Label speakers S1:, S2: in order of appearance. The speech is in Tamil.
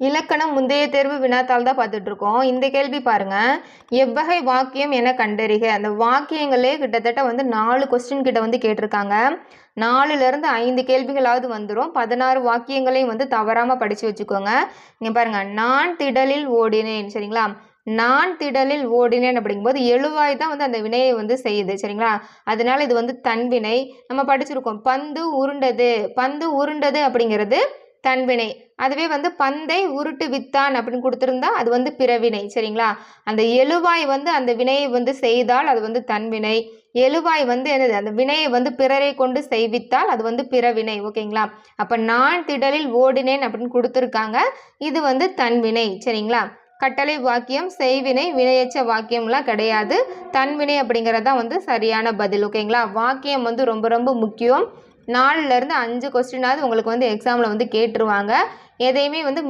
S1: இலக்கணம் முந்தைய தேர்வு வினாத்தால் தான் பார்த்துட்டு இருக்கோம் இந்த கேள்வி பாருங்க. எவ்வகை வாக்கியம் என கண்டறிக. அந்த வாக்கியங்களே கிட்டத்தட்ட வந்து நாலு கொஸ்டின் கிட்ட வந்து கேட்டிருக்காங்க. நாலுலேருந்து ஐந்து கேள்விகளாவது வந்துடும் பதினாறு வாக்கியங்களையும் வந்து தவறாமல் படித்து வச்சுக்கோங்க. இங்கே பாருங்க. நான் திடலில் ஓடினேன். சரிங்களா? நான் திடலில் ஓடினேன் அப்படிங்கும்போது எழுவாய் தான் வந்து அந்த வினையை வந்து செய்யுது. சரிங்களா? அதனால இது வந்து தன்வினை. நம்ம படிச்சிருக்கோம். பந்து உருண்டது. பந்து உருண்டது அப்படிங்கிறது தன்வினை. அதுவே வந்து பந்தை உருட்டு வித்தான் அப்படின்னு கொடுத்துருந்தா அது வந்து பிறவினை சரிங்களா? அந்த எழுவாய் வந்து அந்த வினையை வந்து செய்தால் அது வந்து தன்வினை. எழுவாய் வந்து என்னது? அந்த வினையை வந்து பிறரை கொண்டு செய்வித்தால் அது வந்து பிறவினை ஓகேங்களா? அப்போ நான் திடலில் ஓடினேன் அப்படின்னு கொடுத்துருக்காங்க. இது வந்து தன்வினை சரிங்களா? கட்டளை வாக்கியம் செய்வினை வினையச்ச வாக்கியம்லாம் கிடையாது. தன்வினை அப்படிங்கிறது தான் வந்து சரியான பதில் ஓகேங்களா? வாக்கியம் வந்து ரொம்ப ரொம்ப முக்கியம். நாலுலேருந்து அஞ்சு கொஸ்டினாவது உங்களுக்கு வந்து எக்ஸாமில் வந்து கேட்டுருவாங்க. எதையுமே வந்து